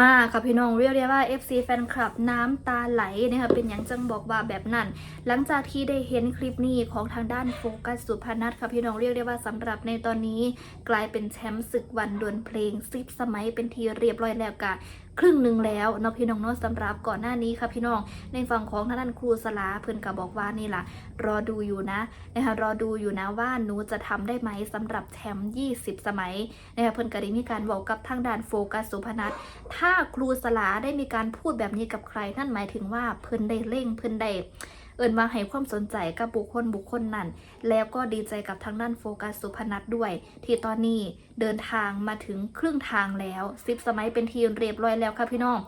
มาค่ะพี่น้องเรียกได้ว่า FC แฟนคลับน้ำตาไหลนะคะเป็นอย่างจังบอกว่าแบบนั้น หลังจากที่ได้เห็นคลิปนี้ของทางด้านโฟกัสสุพนัทค่ะพี่น้องเรียกได้ว่าสำหรับในตอนนี้ กลายเป็นแชมป์ศึกวันดวลเพลงซิปสมัยเป็นทีเรียบร้อยแล้วกะ ครึ่งหนึ่งแล้วเนาะพี่น้องเนาะสำหรับก่อนหน้านี้ค่ะพี่น้องในฝั่งของท่านครูสลาเพิ่นก็บอกว่านี่ล่ะรอดูอยู่นะนะคะรอดูอยู่นะว่าหนูจะทำได้ไหมสำหรับแชมป์20 สมัยนะคะเพิ่นก็ได้มีการบอกกับทางด้านโฟกัสสุพนัทถ้าครูสลาได้มีการพูดแบบนี้กับใครนั่นหมายถึงว่าเพิ่นได้เร่งเพิ่นได้ เอินมาให้ความสนใจกับบุคคลบุคคลนั้น แล้วก็ดีใจกับทางด้านโฟกัสสุพนัทด้วย ที่ตอนนี้เดินทางมาถึงครึ่งทางแล้วสิบสมัยเป็นทีมเรียบร้อยแล้วค่ะพี่น้อง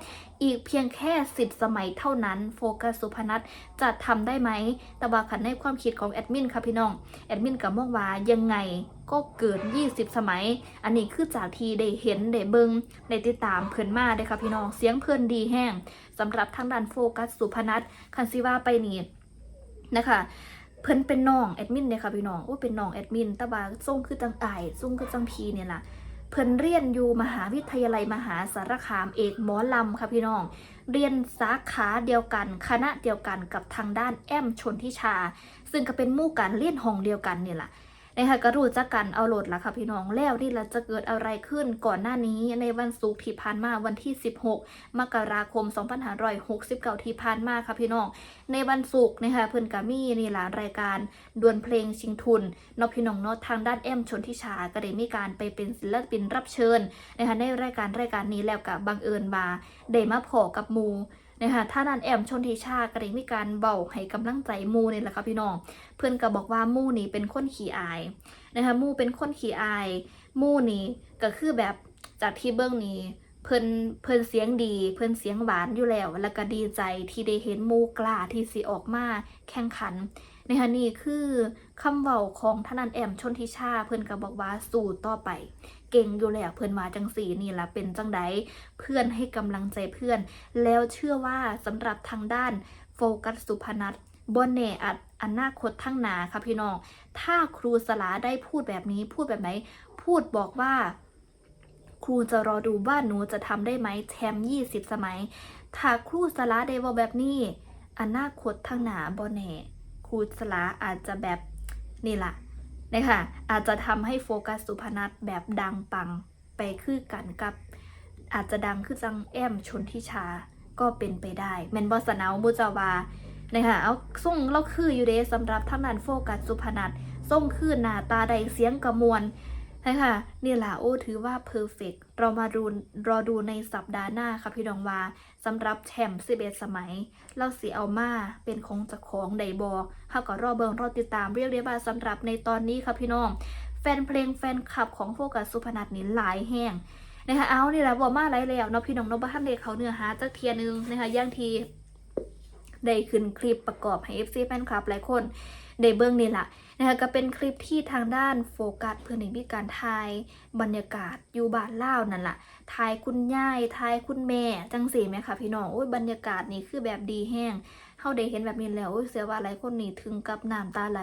อีกเพียงแค่สิบสมัยเท่านั้นโฟกัสสุพนัทจะทำได้ไหมแต่ว่าขันในความคิดของแอดมินค่ะพี่น้อง แอดมินกับมองว่ายังไงก็เกิน 20 สมัย อันนี้คือจากทีได้เห็นได้เบิงได้ติดตามเพิ่อนมาได้ค่ะพี่น้อง เสียงเพิ่อนดีแห้งสำหรับทางด้านโฟกัสสุพนัทคันซิว่าไปนี่ นะคะ เพิ่นเป็นน้องแอดมินเลยค่ะพี่น้องโอ้เป็นน้องแอดมินตะบาส่งคือจังไอส่งคือจังพีเนี่ยล่ะเพิ่นเรียนอยู่มหาวิทยาลัยมหาสารคามเอกหมอลำค่ะพี่น้อง เรียนสาขาเดียวกัน คณะเดียวกันกับทางด้านแอมชนทิชา ซึ่งก็เป็นมู่การเรียนห้องเดียวกันเนี่แหละ นะคะก็รู้จักกันเอาโหลดละค่ะพี่น้องแล้วนี่ละจะเกิดอะไรขึ้นก่อนหน้านี้ในวันศุกร์ที่ผ่านมาวันที่ 16 มกราคม 2569 ที่ผ่านมาค่ะพี่น้อง ในวันศุกร์นะคะเพิ่อนกามีนี่ล่ะรายการดวลเพลงชิงทุนนพี่น้องเนอทางด้านแอมชนทิชาก็ได้มีการไปเป็นศิลปินรับเชิญนะคะในรายการรายการนี้แล้วกับบังเอิญมาได้มาพอกับมู นะคะท่านันแอมชนทิชาก็ได้มีการเบาให้กำลังใจมูนี่แหละค่ะพี่น้อง เพื่อนก็บอกว่ามูนี่เป็นคนขี้อายนะคะมูเป็นคนขี้อาย มูนี่ก็คือแบบจากที่เบื้องนี้ เพิ่นเพิ่นเสียงดี เพิ่นเสียงหวานอยู่แล้ว แล้วก็ดีใจที่ได้เห็นมู่กล้าที่สิออกมาแข่งขันนะคะนี่คือคำเว้าของทนานแอมชนทิชา เพิ่นก็บอกว่าสู้ต่อไป เก่งอยู่แล้วเพิ่นมาจังสีนี่ละเป็นจังใดเพื่อนให้กำลังใจเพื่อน แล้วเชื่อว่าสำหรับทางด้านโฟกัสสุพนัทบนเนอัดอนาคตทั้งหนาค่ะพี่น้อง ถ้าครูสลาได้พูดแบบนี้พูดแบบไหน พูดบอกว่า ครูจะรอดูว่าหนูจะทำได้ไหมแชมป์ยี่สิบสมัย ถ้าครูสลาได้บอกแบบนี้อนาคตทั้งหนาบนเนครูสลาอาจจะแบบนี่ล่ะนะคะอาจจะทำให้โฟกัสสุพนัทแบบดังปังไปคือกันกับ อาจจะดังคือจังแอมชนทิชาก็เป็นไปได้แมนบอสนาวบุจาวานะคะเอาส่งเราคืออยู่เดสำหรับทานนั้นโฟกัสสุพนัทส่งคือหน้าตาใดเสียงกระมวล นะคะนี่แหละโอ้ถือว่าเพอร์เฟกเรามาดูรอดูในสัปดาห์หน้าค่ะพี่น้องว่าสำหรับแชมป์11สมัย เราสีเอามาเป็นของจากของไดบอเฮาก็รอเบิงรอติดตามเรียกได้ว่าสำหรับในตอนนี้ค่ะพี่น้อง แฟนเพลงแฟนคลับของโฟกัสสุพนัทนี่หลายแห้งนะคะเอานี่แหละบอกมาหลายแล้วเนาะพี่น้องเนาะบ้านเลเขาเนื้อหาจักเทียนึงนะคะย่างที ได้ขึ้นคลิปประกอบให้ FC แฟนคลับหลายคนได้เบื้องนี่แหละนะคะก็เป็นคลิปที่ทางด้านโฟกัสเพื่อนในมีการถ่ายบรรยากาศอยู่บ้านเล่านั่นแหละถ่ายคุณย่ายถ่ายคุณแม่จังสีไหมคะพี่น้องโอ้ยบรรยากาศนี่คือแบบดีแห้ง เฮาได้เห็นแบบนี้แล้วเสียว่าหลายคนนี่ถึงกับน้ำตาไหล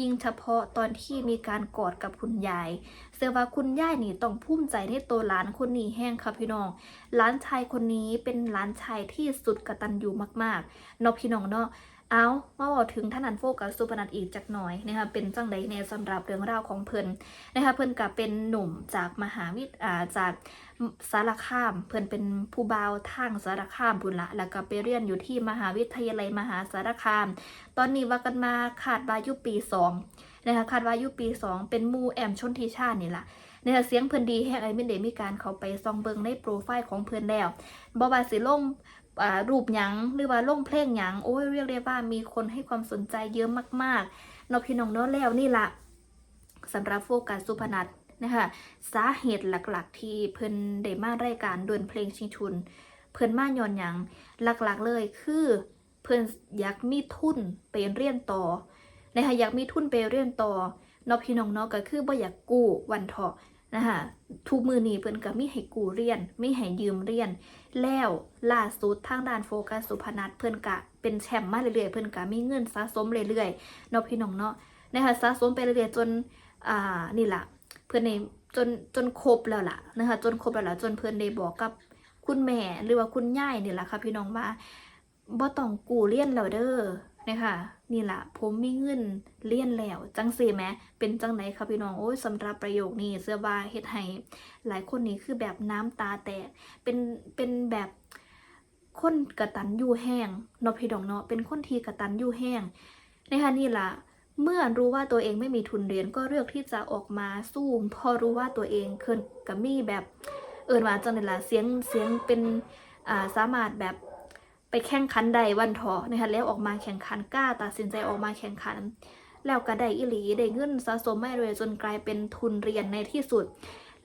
ยิ่งเฉพาะตอนที่มีการกอดกับคุณยาย เสียว่าคุณยายนี่ต้องภูมิใจในตัวหลานคนนี้แห้งค่ะพี่น้องหลานชายคนนี้เป็นหลานชายที่สุดกะตันอยู่มากๆเนาะพี่น้องเนาะ เอามาบอกถึงท่านันโฟกัสสุพนัทอีกจักหน่อยนะคะเป็นจังใดในสำหรับเรื่องราวของเพิ่นนะคะเพิ่นกับเป็นหนุ่มจากมหาวิทอ่าจากสารคาม เพิ่นเป็นผู้บ่าวทางสารคามพุ่นละแล้วก็ไปเรียนอยู่ที่มหาวิทยาลัยมหาสารคาม ตอนนี้ว่ากันมาขาดวายุปีสองนะคะขาดวายุปีสองเป็นมูแอมชนทิชานี่ล่ะนะคะเสียงเพิ่นดีแฮกไอ้มินเดมีการเขาไปซองเบิงในโปรไฟล์ของเพิ่นแล้วบอบาสิลงอ่า รูปหยังหรือว่าลงเพลงหยังโอ้ยเรียกได้ว่ามีคนให้ความสนใจเยอะมากๆนาะพี่น้องเนาะแล้วนี่ละสำหรับโฟกัสสุพนัทนะคะสาเหตุหลักๆ ที่เพิ่นได้มารายการดวลเพลงชิงทุน เพิ่นมาย้อนหยังหลักๆเลยคือเพิ่นอยากมีทุนไปเรียนต่อนะคะอยากมีทุนไปเรียนต่อนพี่น้องเนาะก็คือบ่อยากกู้วันเถาะ นะคะทุกมือนี้เพิ่นก็มีให้กูเรียนมีให้ยืมเรียน แล้วล่าสุดทางด้านโฟกัสสุพนัทเพิ่นกะเป็นแชมป์มาเรื่อยๆเพิ่นกะมีเงินสะสมเรื่อยๆเนาะพี่น้องเนาะนะคะสะสมไปเรื่อยๆจนอ่านี่ล่ะเพิ่นในจนจนครบแล้วล่ะนะคะจนครบแล้วล่ะจนเพิ่นได้บอกกับคุณแม่หรือว่าคุณย่ายนี่แหละค่ะพี่น้องว่าบ่ต้องกูเรียนแล้วเด้อนะคะ นี่ละผมมีเงินเรียนแล้ว จังสี่แหมเป็นจังไหนคะพี่น้องโอ้ยสำหรับประโยคนี้เสื้อว่าเฮ็ดให้หลายคนนี่คือแบบน้ำตาแตกเป็นเป็นแบบคนกระตันยู่แห้งเนาะพี่น้องเนาะเป็นคนที่กระตันยู่แห้งนะคะนี่ละเมื่อรู้ว่าตัวเองไม่มีทุนเรียนก็เลือกที่จะออกมาสู้พอรู้ว่าตัวเองเคยกับมีแบบเอินว่าจังเลยละเสียงเสียงเป็นอ่าสามารถแบบ ไปแข่งขันใดวันทอนะคะแล้วออกมาแข่งขันกล้าตัดสินใจออกมาแข่งขัน แล้วก็ได้อิหลีได้เงินสะสมไม่รวยจนกลายเป็นทุนเรียนในที่สุด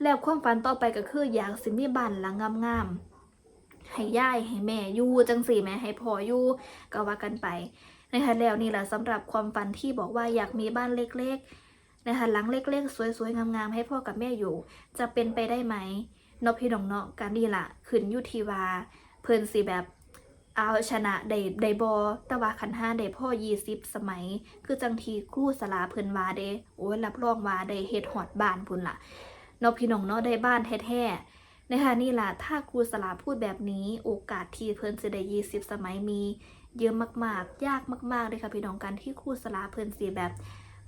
แล้วความฝันต่อไปก็คืออยากสิมีบ้านหลังงามๆให้ย่ายให้แม่อยู่จังสี่แม่ให้พ่ออยู่ก็ว่ากันไปนะคะแล้วนี่แหละสำหรับความฝันที่บอกว่าอยากมีบ้านเล็กๆนะคะหลังเล็กๆ สวยๆงามๆให้พ่อกับแม่อยู่ จะเป็นไปได้ไหมนพี่น้องเนาะการนี่ล่ะขึ้นยุทีวา เพิ่นสิแบบ เอาชนะได้ได้บอแต่ว่าขันห้าได้พ่อยี่สิบสมัย คือจังทีครู่สลาเพิ่นวาเด้โอ้ยรับรองว่าได้เฮ็ดฮอดบ้านพุ่นล่ะเนอพี่น้องเนาะได้บ้านแท้ๆนะคะนี่ล่ะถ้าครูสลาพูดแบบนี้ โอกาสที่เพิ่นจะได้ยี่สิบสมัยมี เยอะมากๆ ยากมากๆเลยค่ะพี่น้องการที่ครูสลาเพิ่นสิแบบ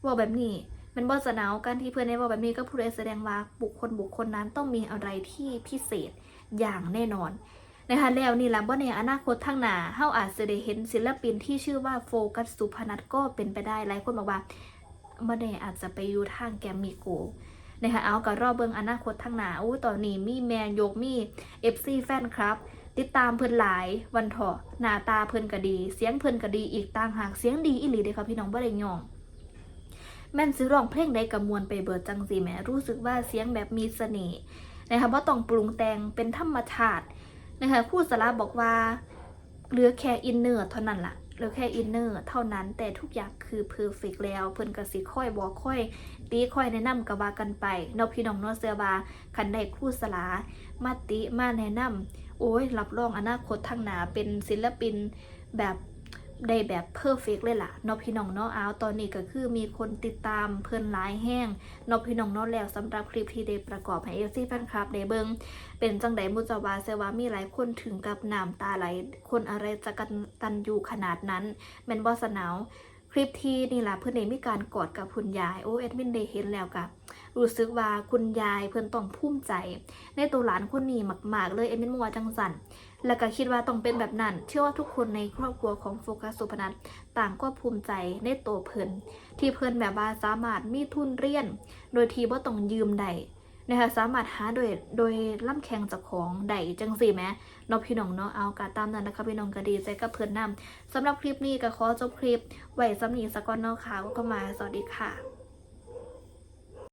ว่าแบบนี้มันบ่จะหนาวการที่เพื่อนได้ว่าแบบนี้ก็พูดให้แสดงว่าบุคคลบุคคลนั้นต้องมีอะไรที่พิเศษอย่างแน่นอน นะคะแล้วนี่แหละว่ในอนาคตข้างหน้าเฮาอาจจะได้เห็นศิลปินที่ชื่อว่าโฟกัสสุพนัทก็เป็นไปได้หลายคนบอกว่าบ่แน่อาจจะไปอยู่ทางแกรมมิโกนะคะเอาก็รอบเบิงอนาคตข้างหนาอู้ตอนนี้มีแมนยกมี FC แฟนครับ ติดตามเพิ่นหลายวันเถาะหน้าตาเพิ่นก็ดี เสียงเพิ่นก็ดีอีกต่างหากเสียงดีอีหลีเด้อค่ะพี่น้องบ่ได้ยอง แม่นซื้อร้องเพลงใดกับมวลไปเบิดจังสีแม่รู้สึกว่าเสียงแบบมีเสน่ห์นะคะว่าต้องปรุงแต่งเป็นธรรมชาติ นะคะผู้สาระบอกว่าเหลือแค่อินเนอร์เท่านั้นละ่ะเหลือแค่อินเนอร์เท่านั้น แต่ทุกอย่างคือเพอร์เฟกแล้ว เพิ่นก็สิค่อยบอกค่อย ตีค่อยแนะนำกับว่ากันไปนอพี่น้องนอเสือบาคันได้คู่สลามาติมาแนะนำโอ้ยรับรองอนาคตทางหนาเป็นศิลปินแบบ ได้แบบเพอร์เฟกเลยล่ะนอพี่น้องเนาะเอาตอนนี้ก็คือมีคนติดตามเพิ่นหลายแห้งนอพี่น้องเนาะแล้วสำหรับคลิปที่ได้ประกอบให้เอฟซีแฟนคลับได้เบิงเป็นจังไดมุจาวาเซวามีหลายคนถึงกับน้ำตาไหลคนอะไรจะกันตันอยู่ขนาดนั้นแมนบอสนาวคลิปที่นี่ล่ะเพื่อนเองมีการกอดกับคุณยายโอเอ็ดมินได้เห็นแล้วกะ รู้สึกว่าคุณยายเพื่อนต้องภูมิใจ ในตัวหลานคนนี้มาก ๆ เลยเอ็ดมินมัวจังสันแล้วก็คิดว่าต้องเป็นแบบนั้น เชื่อว่าทุกคนในครอบครัวของโฟกัสสุพนัทต่างก็ภูมิใจในตัวเพิ่นที่เพิ่นแบบว่าสามารถมีทุนเรียน โดยที่ว่าต้องยืมใดนะคะสามารถหาโดยโดยล่ำแข่งจากของใดจังสี่แม้นพี่น้องเนาะเอากาตามนั้นนะคะพี่น้องก็ดีใจกับเพื่อนนำสำหรับคลิปนี้ก็ขอจบคลิปไว้สำนีสกอนเนาะค่ะก็มาสวัสดีค่ะ